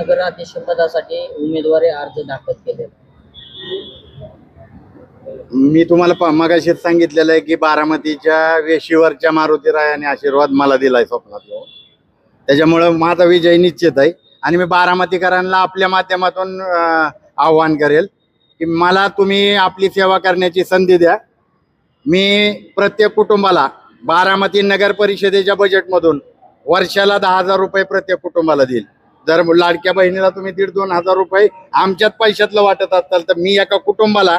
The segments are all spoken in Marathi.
नगराध्यक्षपदासाठी उमेदवारी अर्ज दाखल केले मी तुम्हाला प- मगाशीच सांगितलेलं आहे की बारामतीच्या वेशीवरच्या मारुती रायाने आशीर्वाद मला दिलाय स्वप्नात त्याच्यामुळं माझा विजय निश्चित आहे. आणि मी बारामतीकरांना आपल्या माध्यमातून अं, आव्हान करेल की मला तुम्ही आपली सेवा करण्याची संधी द्या. मी प्रत्येक कुटुंबाला बारामती नगर परिषदेच्या बजेटमधून वर्षाला दहा हजार रुपये प्रत्येक कुटुंबाला देईल. जर लाडक्या बहिणीला तुम्ही दीड दोन हजार रुपये आमच्यात पैशातलं वाटत असाल तर मी एका कुटुंबाला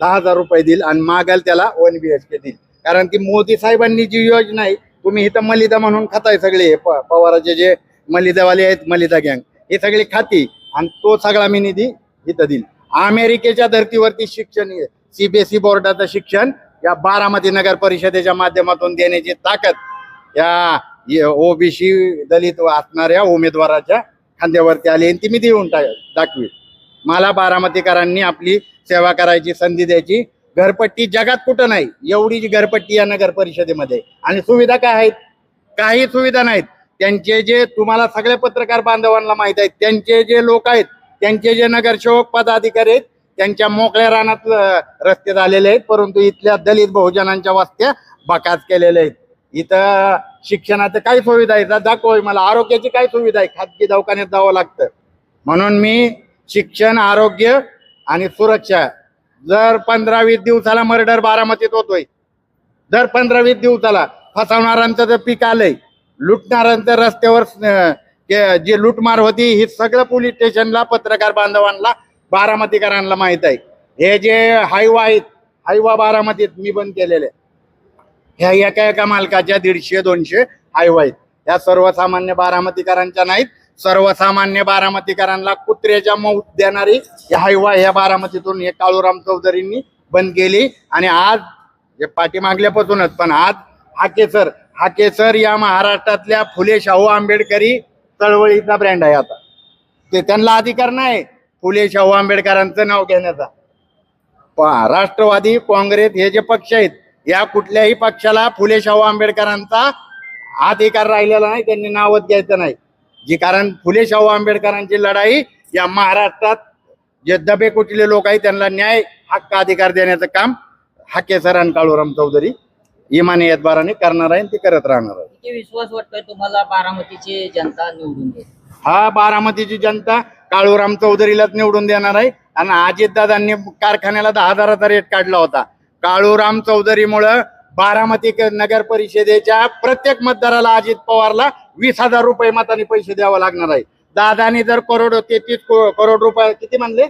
दहा हजार रुपये देईल आणि मागाल त्याला वन बी एच के देईल. कारण की मोदी साहेबांनी जी योजना आहे तुम्ही इथं मलिदा म्हणून खाताय सगळे हे प- पवाराचे जे मलिदावाले आहेत मलिदा गँग हे सगळे खाती आणि तो सगळा मी निधी इथं देईल. अमेरिकेच्या धर्तीवरती शिक्षण सीबीएसई बोर्डाचं शिक्षण या बारामती नगर परिषदेच्या माध्यमातून देण्याची ताकद या ओबीसी दलित असणाऱ्या उमेदवाराच्या खांद्यावरती आली आणि ती मी देऊन टाक दाखवी मला बारामतीकरांनी आपली सेवा करायची संधी द्यायची. घरपट्टी जगात कुठं नाही. एवढी जी घरपट्टी या नगर परिषदेमध्ये आणि सुविधा काय आहेत? काही सुविधा नाहीत. त्यांचे जे तुम्हाला सगळ्या पत्रकार बांधवांना माहीत आहेत त्यांचे जे लोक आहेत त्यांचे जे नगरसेवक पदाधिकारी आहेत त्यांच्या मोकळ्या रानात रस्ते झालेले आहेत परंतु इथल्या दलित बहुजनांच्या वस्त्या बकाच केलेल्या आहेत. इथं शिक्षणाचं काय सुविधा आहे दा- दाखव मला आरोग्याची काय सुविधा आहे खाजगी दवाखान्यात जावं लागतं. म्हणून मी शिक्षण आरोग्य आणि सुरक्षा जर पंधरा वीस दिवसाला मर्डर बारामतीत होतोय. दर पंधरा वीस दिवसाला फसवणाऱ्यांचं जर पीक आलंय लुटणाऱ्यांचं रस्त्यावर जी जे लुटमार होती ही सगळं पोलीस स्टेशनला पत्रकार बांधवांना बारामतीकरांना माहीत आहे. हे जे हायवा आहेत हायवा बारामतीत मी बंद केलेले. ह्या एका एका मालकाच्या दीडशे दोनशे हायवा आहेत. ह्या सर्वसामान्य बारामतीकरांच्या नाहीत. सर्वसामान्य बारामतीकरांना कुत्र्याच्या मौत देणारी हायवा ह्या बारामतीतून हे काळूराम चौधरींनी बंद केली. आणि आज हे पाठीमागल्यापासूनच पण आज हाकेसर हाकेसर या महाराष्ट्रातल्या फुले शाहू आंबेडकरी चळवळीचा ब्रँड आहे आता. ते त्यांना अधिकार नाही. फुले शाहू आंबेडकरांचं नाव घेण्याचा. राष्ट्रवादी काँग्रेस हे जे पक्ष आहेत या कुठल्याही पक्षाला फुले शाहू आंबेडकरांचा अधिकार राहिलेला नाही त्यांनी नावच घ्यायचं नाही. जी कारण फुले शाहू आंबेडकरांची लढाई या महाराष्ट्रात जे दबे कुठले लोक आहेत त्यांना न्याय हक्क अधिकार देण्याचं काम हाके सर आणि काळूराम चौधरी इमानी यदबाराने करणार आहे ते करत राहणार आहे. किती विश्वास वाटतोय तुम्हाला बारामतीची जनता निवडून देईल? हा बारामतीची जनता काळूराम चौधरीलाच निवडून देणार आहे. आणि अजितदादांनी कारखान्याला दहा हजाराचा रेट काढला होता. काळूराम चौधरीमुळं बारामती नगर परिषदेच्या प्रत्येक मतदाराला अजित पवारला वीस हजार रुपये मताने पैसे द्यावं लागणार आहे. दादानी जर करोड तेहतीस करोड रुपये किती म्हणले?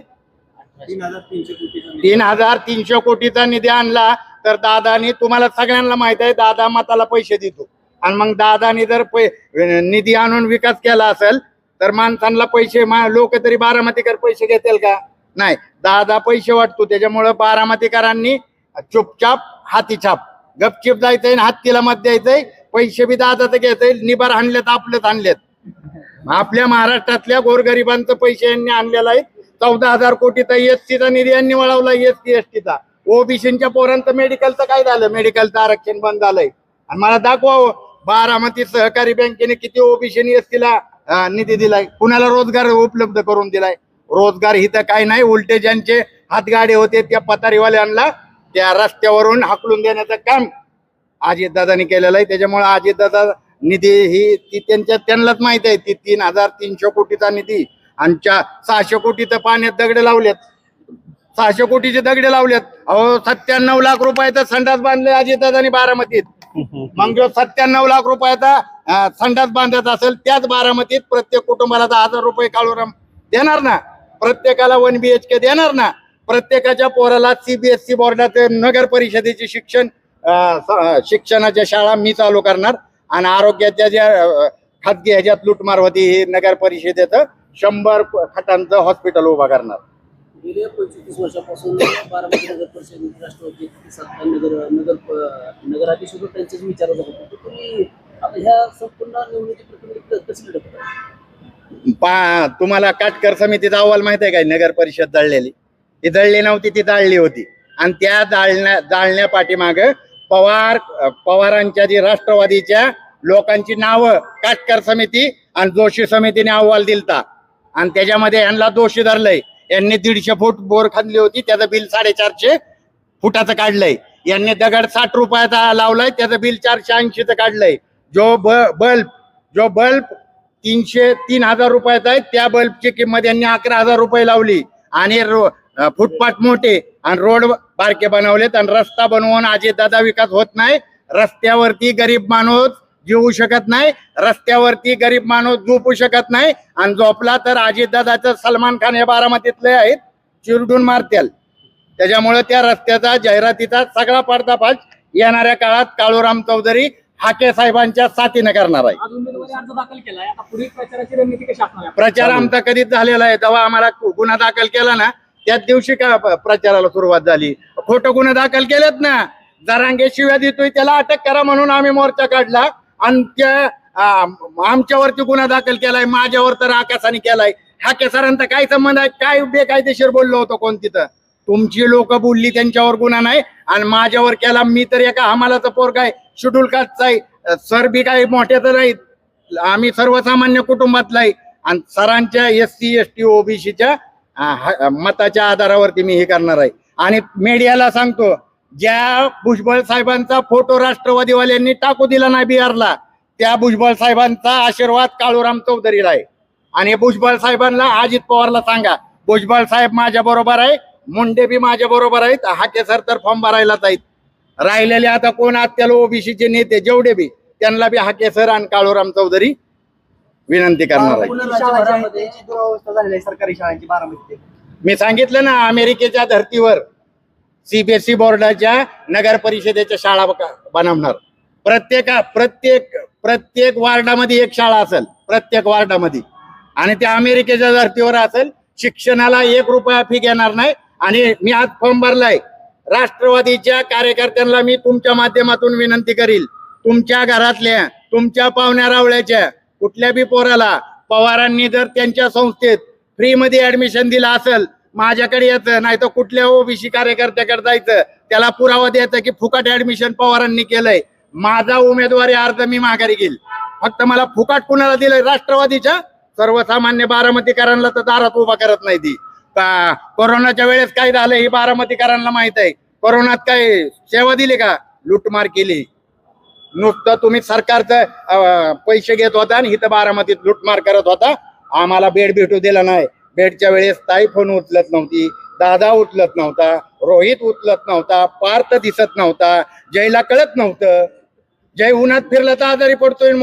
तीन हजार तीनशे कोटीचा निधी आणला. तर दादानी तुम्हाला सगळ्यांना माहीत आहे दादा मताला पैसे देतो. आणि मग दादानी जर पै- निधी आणून विकास केला असेल तर माणसांना पैसे लोक तरी बारामतीकर पैसे घेतील का? नाही. दादा पैसे वाटतो. त्याच्यामुळं बारामतीकरांनी चुपचाप हाती छाप. गपचिप जायचंय आणि हत्तीला मत द्यायचंय. पैसे बी दादाचं घ्यायचंय. निबार आणलेत आपलेच आणलेत आपल्या महाराष्ट्रातल्या गोरगरिबांचं पैसे यांनी आणलेला आहे चौदा हजार कोटीचा एसटीचा निधी यांनी वळवला एस एसटीचा एस ओबीसीच्या पोरांचं मेडिकलचं काय झालं? मेडिकलचं आरक्षण बंद झालंय. आणि मला दाखवा बारामती सहकारी बँकेने किती ओबीसी एसटीला निधी दिलाय. कुणाला रोजगार उपलब्ध करून दिलाय? रोजगार हिथं काय नाही. उलटे ज्यांचे हातगाडे होते त्या पतारीवाल्यांना त्या रस्त्यावरून हाकलून देण्याचं काम अजितदादांनी केलेलं आहे. त्याच्यामुळे अजितदादा निधी ही ती त्यांच्या त्यांनाच माहीत आहे. ती तीन हजार तीनशे कोटीचा निधी आणि सहाशे कोटी तर पाण्यात दगडे लावलेत. सहाशे कोटीचे दगडे लावलेत. अहो सत्त्याण्णव लाख रुपयाचा संडास बांधले अजितदादांनी बारामतीत. मग जो सत्त्याण्णव लाख रुपयाचा संडास बांधायचा असेल त्याच बारामतीत प्रत्येक कुटुंबाला दहा हजार रुपये काळूराम देणार ना? प्रत्येकाला वन बी एच के देणार ना? प्रत्येकाच्या पोराला सीबीएसई बोर्डाचं नगर परिषदेचे शिक्षण शिक्षणाच्या शाळा मी चालू करणार. आणि आरोग्याच्या ज्या खाजगी ह्याच्यात लुटमार होती ही नगर परिषदेचं शंभर खटांचं हॉस्पिटल उभा करणार. गेल्या पंचवीस वर्षापासून बारामती नगर परिषद राष्ट्रवादी सत्ता नगर नगर प- नगराधीश होतो त्यांचेच विचार होते. तर तुम्ही आता ह्या संपूर्ण निवडणुकीची प्रक्रिया क- कशी घडत आहे? पा तुम्हाला काटकर समितीचा अहवाल माहीत आहे काय नगर परिषद जळलेली ती जळली नव्हती ती जाळली होती. आणि त्या जाळण्या जाळण्या पाठीमाग पवार पवारांच्या जी राष्ट्रवादीच्या लोकांची नावं काटकर समिती आणि जोशी समितीने अहवाल दिलता. आणि त्याच्यामध्ये यांना दोषी धरलंय. यांनी दीडशे फूट बोर खांदली होती त्याचं बिल साडेचारशे फुटाचं काढलंय. यांनी दगड साठ रुपयाचा लावलाय त्याचं बिल चारशे ऐंशीचं काढलंय. जो ब बल्ब जो बल्ब तीनशे तीन हजार रुपयाचा आहे त्या बल्बची किंमत यांनी अकरा हजार रुपये लावली. आणि फुटपाथ मोठे आणि रोड बारके बनवलेत आणि रस्ता बनवून दादा विकास होत नाही. रस्त्यावरती गरीब माणूस जेवू शकत नाही. रस्त्यावरती गरीब माणूस झोपू शकत नाही. आणि झोपला तर अजितदादाचं सलमान खान हे बारामतीतले आहेत. चिरडून मारत्याल त्याच्यामुळे त्या रस्त्याचा जाहिरातीचा सगळा पर्दाफाश येणाऱ्या काळात काळूराम चौधरी हाके साहेबांच्या साथीने करणार आज आहे? प्रचार आमचा कधीच झालेला आहे. तेव्हा आम्हाला गुन्हा दाखल केला ना त्याच दिवशी का प्रचाराला सुरुवात झाली? खोटं गुन्हे दाखल केलेत ना. जरांगे शिव्या देतोय त्याला अटक करा म्हणून आम्ही मोर्चा काढला. आणि त्या आमच्यावरती गुन्हा दाखल केलाय माझ्यावर तर आकाशाने केलाय. हा केसरांचा काय संबंध आहे? काय बेकायदेशीर बोललो होतो कोण तिथं? तुमची लोक बोलली त्यांच्यावर गुन्हा नाही आणि माझ्यावर केला. मी तर एका हमालाचा पोर काय शेड्यूल कास्टचा आहे. सर बी काही मोठ्या तर नाही आम्ही सर्वसामान्य कुटुंबातला आहे. आणि सरांच्या एस सी एस टी ओबीसीच्या मताच्या आधारावरती मी हे करणार आहे. आणि मीडियाला सांगतो ज्या भुजबळ साहेबांचा फोटो राष्ट्रवादीवाल्यांनी टाकू दिला नाही बिहारला त्या भुजबळ साहेबांचा आशीर्वाद काळूराम चौधरीला आहे. आणि भुजबळ साहेबांना अजित पवारला सांगा भुजबळ साहेब माझ्या बरोबर आहे मुंडे बी माझ्या बरोबर आहेत हाके सर तर फॉर्म भरायलाच आहेत. राहिलेले आता कोण आत त्याला ओबीसीचे नेते जेवढे बी त्यांना बी हाके सर आणि काळूराम चौधरी विनंती करणार आहे. राज्यभरामध्ये दुरावस्था झालेली आहे सरकारी शाळांची बारामती मी सांगितलं ना अमेरिकेच्या धर्तीवर सीबीएसई बोर्डाच्या नगर परिषदेच्या शाळा बका- बनवणार. प्रत्येक प्रत्येक प्रत्येक वार्डामध्ये एक शाळा असेल प्रत्येक वार्डामध्ये. आणि त्या अमेरिकेच्या धर्तीवर असेल शिक्षणाला एक रुपया फी घेणार नाही. आणि मी आज फॉर्म भरलाय. राष्ट्रवादीच्या कार्यकर्त्यांना मी तुमच्या माध्यमातून विनंती करील. तुमच्या घरातल्या तुमच्या पाहुण्या रावळ्याच्या कुठल्या बी पोराला पवारांनी जर त्यांच्या संस्थेत फ्री मध्ये ऍडमिशन दिलं असेल माझ्याकडे यायचं नाही तर कुठल्या ओबीसी कार्यकर्त्याकडे जायचं त्याला पुरावा द्यायचा की फुकट ऍडमिशन पवारांनी केलंय. माझा उमेदवारी अर्ज मी माघारी घेईल. फक्त मला फुकट कुणाला दिलंय? राष्ट्रवादीच्या? सर्वसामान्य बारामतीकरांना तर दारात उभा करत नाही ती. का कोरोनाच्या वेळेस काय झालं ही बारामतीकरांना माहीत आहे. कोरोनात काय सेवा दिली का? लूटमार केली. नुसतं तुम्ही सरकारचं पैसे घेत होता आणि इथं बारामतीत लुटमार करत होता. आम्हाला बेड भेटू दिला नाही. बेडच्या वेळेस ताई फोन उचलत नव्हती दादा उचलत नव्हता रोहित उचलत नव्हता पार्थ दिसत नव्हता जयला कळत नव्हतं. जय उन्हात फिरला तर आजारी पडतोय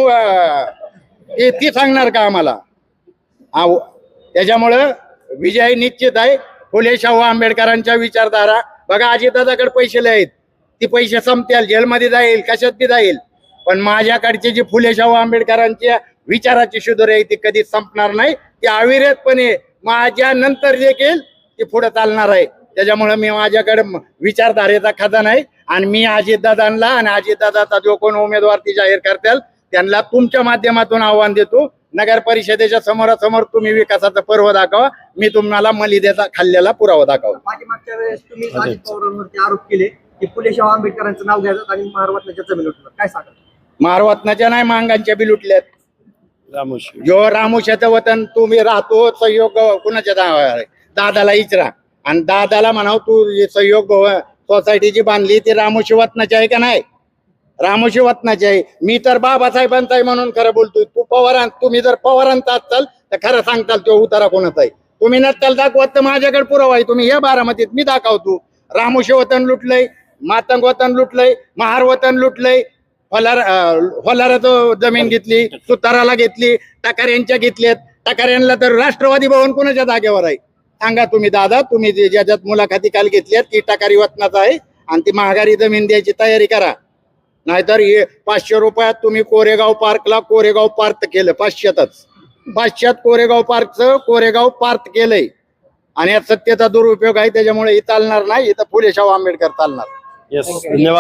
ती सांगणार का आम्हाला? त्याच्यामुळं विजय निश्चित आहे. फुले शाहू आंबेडकरांच्या विचारधारा. बघा अजितदादाकडे पैसे आहेत. ती पैसे संपतील जेलमध्ये जाईल कशात बी जाईल. पण माझ्याकडची जी फुले शाहू आंबेडकरांच्या विचाराची शुद्धर आहे ती कधीच संपणार नाही. ती अविरतपणे माझ्या नंतर देखील ती पुढे चालणार आहे. त्याच्यामुळे मी माझ्याकडे विचारधारेचा खजाना आहे आणि मी अजितदादांना आणि अजितदादाचा जो कोण उमेदवार ती जाहीर करतील त्यांना तुमच्या माध्यमातून आव्हान देतो. नगर परिषदेच्या समोरासमोर तुम्ही विकासाचा पर्व दाखवा. मी तुम्हाला मलिदेचा खाल्लेला पुरावा दाखवा वेळेस तुम्ही आरोप केले. की फुले शाहू आंबेडकरांचं नाव घ्यायचं आणि महारवतनाच्या जमीन उठणार काय सांगा मारवतनाच्या नाही मांगांच्या बी लुटल्यात. जो रामुशाचं वतन तुम्ही राहतो सहयोग कुणाच्या नावावर आहे दादाला इचरा आणि दादाला म्हणाव तू सहयोग भव- सोसायटी जी बांधली ती रामोशी वतनाची आहे का नाही? रामोशी वतनाची आहे. मी तर बाबासाहेबांचा आहे म्हणून खरं बोलतोय. तू पवारां तुम्ही जर पवारांचा असाल तर खरं सांगताल तो उतारा कोणाचा आहे? तुम्ही नसताल दाखवत तर माझ्याकडे पुरावा आहे. तुम्ही या बारामतीत मी दाखवतो. रामोशी वतन लुटलंय. मातंग वतन लुटलंय महार वतन लुटलंय. फलार फलाराचं जमीन घेतली सुताराला घेतली टाकाऱ्यांच्या घेतल्यात. टाकाऱ्यांना तर राष्ट्रवादी भवन कोणाच्या जागेवर आहे? सांगा तुम्ही दादा तुम्ही जे ज्याच्यात मुलाखती काल घेतल्यात ती टाकारी वतनाचा आहे आणि ती महागारी जमीन द्यायची तयारी करा. नाहीतर हे पाचशे रुपयात तुम्ही कोरेगाव पार्कला कोरेगाव पार्क केलं पाचशेतच. पाचशेत कोरेगाव पार्कचं कोरेगाव पार्क केलंय. आणि यात सत्तेचा दुरुपयोग आहे त्याच्यामुळे ही चालणार नाही इथं फुले शाहू आंबेडकर चालणार. येस धन्यवाद